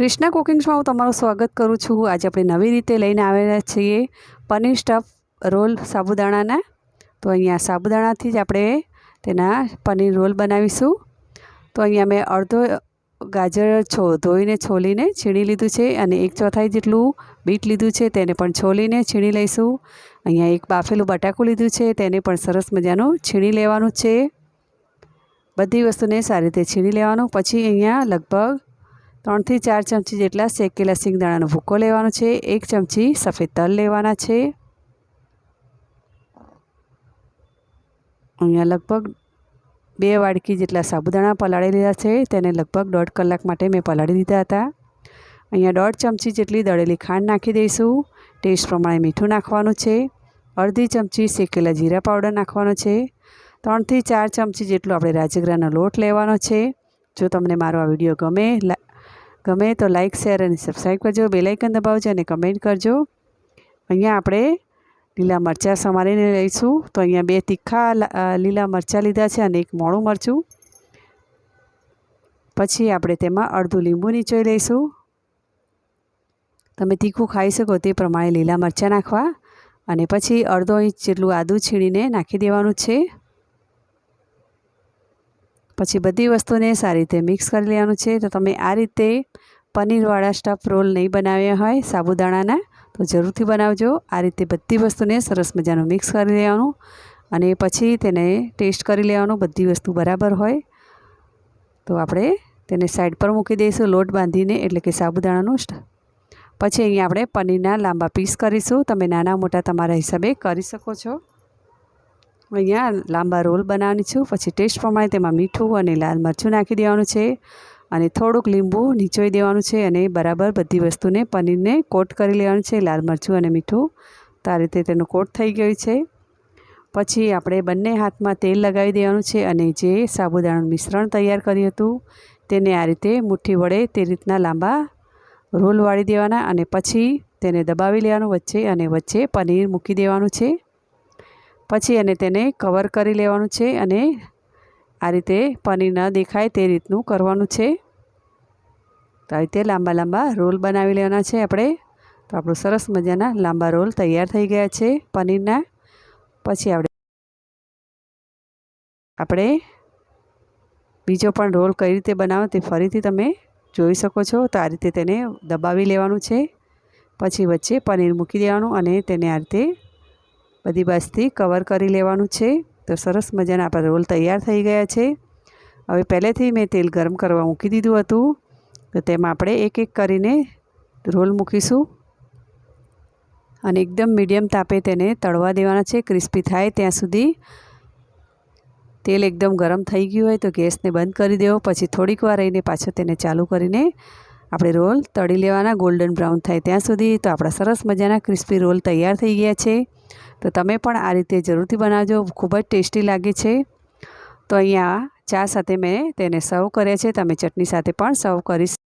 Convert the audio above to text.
ક્રિષ્ના કુકિંગ્સમાં હું તમારું સ્વાગત કરું છું. આજે આપણે નવી રીતે લઈને આવેલા છીએ પનીર સ્ટફ રોલ સાબુદાણાના. તો અહીંયા સાબુદાણાથી જ આપણે તેના પનીર રોલ બનાવીશું. તો અહીંયા મેં અડધો ગાજર છો, ધોઈને છોલીને છીણી લીધું છે અને એક ચોથાઈ જેટલું બીટ લીધું છે તેને પણ છોલીને છીણી લઈશું. અહીંયા એક બાફેલું બટાકું લીધું છે તેને પણ સરસ મજાનું છીણી લેવાનું છે. બધી વસ્તુને સારી રીતે છીણી લેવાનું. પછી અહીંયા લગભગ ત્રણથી ચાર ચમચી જેટલા શેકેલા સિંગદાણાનો ભૂકો લેવાનો છે. એક ચમચી સફેદ તલ લેવાના છે. અહીંયા લગભગ બે વાડકી જેટલા સાબુદાણા પલાળી લીધા છે. તેને લગભગ દોઢ કલાક માટે મેં પલાળી દીધા હતા. અહીંયા દોઢ ચમચી જેટલી દળેલી ખાંડ નાખી દઈશું. ટેસ્ટ પ્રમાણે મીઠું નાખવાનું છે. અડધી ચમચી શેકેલા જીરા પાવડર નાખવાનો છે. ત્રણથી ચાર ચમચી જેટલો આપણે રાજગરાનો લોટ લેવાનો છે. જો તમને મારો આ વીડિયો ગમે ગમે તો લાઇક શેર અને સબસ્ક્રાઈબ કરજો બેલાઇકન દબાવજો અને કમેન્ટ કરજો. અહીંયા આપણે લીલા મરચાં સમારીને લઈશું. તો અહીંયા બે તીખા લીલા મરચાં લીધા છે અને એક મોણું મરચું. પછી આપણે તેમાં અડધું લીંબુ નીચોઈ લઈશું. તમે તીખું ખાઈ શકો તે પ્રમાણે લીલા મરચાં નાખવા. અને પછી અડધો ઇંચ જેટલું આદું છીણીને નાખી દેવાનું છે. પછી બધી વસ્તુને સારી રીતે મિક્સ કરી લેવાનું છે. તો તમે આ રીતે પનીરવાળા સ્ટફ રોલ નહીં બનાવ્યા હોય સાબુદાણાના, તો જરૂરથી બનાવજો. આ રીતે બધી વસ્તુને સરસ મજાનું મિક્સ કરી લેવાનું અને પછી તેને ટેસ્ટ કરી લેવાનું, બધી વસ્તુ બરાબર હોય. તો આપણે તેને સાઈડ પર મૂકી દઈશું લોટ બાંધીને, એટલે કે સાબુદાણાનું પછી અહીંયા આપણે પનીરના લાંબા પીસ કરીશું. તમે નાના મોટા તમારા હિસાબે કરી શકો છો. અહીંયા લાંબા રોલ બનાવવાની છું. પછી ટેસ્ટ પ્રમાણે તેમાં મીઠું અને લાલ મરચું નાખી દેવાનું છે અને થોડુંક લીંબુ નીચોઈ દેવાનું છે અને બરાબર બધી વસ્તુને પનીરને કોટ કરી લેવાનું છે. લાલ મરચું અને મીઠું તો આ રીતે તેનું કોટ થઈ ગયું છે. પછી આપણે બંને હાથમાં તેલ લગાવી દેવાનું છે અને જે સાબુદાણાનું મિશ્રણ તૈયાર કર્યું હતું તેને આ રીતે મુઠ્ઠી વડે તે રીતના લાંબા રોલ વાળી દેવાના અને પછી તેને દબાવી લેવાનું વચ્ચે અને વચ્ચે પનીર મૂકી દેવાનું છે. પછી એને તેને કવર કરી લેવાનું છે અને આ રીતે પનીર ન દેખાય તે રીતનું કરવાનું છે. તો આ રીતે લાંબા લાંબા રોલ બનાવી લેવાના છે આપણે. તો આપણું સરસ મજાના લાંબા રોલ તૈયાર થઈ ગયા છે પનીરના. પછી આપણે આપણે બીજો પણ રોલ કઈ રીતે બનાવો તે ફરીથી તમે જોઈ શકો છો. તો આ રીતે તેને દબાવી લેવાનું છે. પછી વચ્ચે પનીર મૂકી દેવાનું અને તેને આ રીતે બધી બાજુથી કવર કરી લેવાનું છે. તો સરસ મજાના આપણા રોલ તૈયાર થઈ ગયા છે. હવે પહેલેથી મેં તેલ ગરમ કરવા મૂકી દીધું હતું. તો તેમાં આપણે એક એક કરીને રોલ મૂકીશું. અને એકદમ મીડિયમ તાપે તેને તળવા દેવાના છે. ક્રિસ્પી થાય ત્યાં સુધી. તેલ એકદમ ગરમ થઈ ગયું હોય તો ગેસને બંધ કરી દેવો. પછી થોડીક વાર રહીને પાછો તેને ચાલુ કરીને આપણે રોલ તળી લેવાના. ગોલ્ડન બ્રાઉન થાય ત્યાં સુધી. તો આપણા સરસ મજાના ક્રિસ્પી રોલ તૈયાર થઈ ગયા છે. તો તમે પણ આ રીતે જરૂરથી બનાવજો. ખૂબ જ ટેસ્ટી લાગે છે. તો અહીંયા ચા સાથે મેં તેને સર્વ કર્યા છે. તમે ચટણી સાથે પણ સર્વ કરી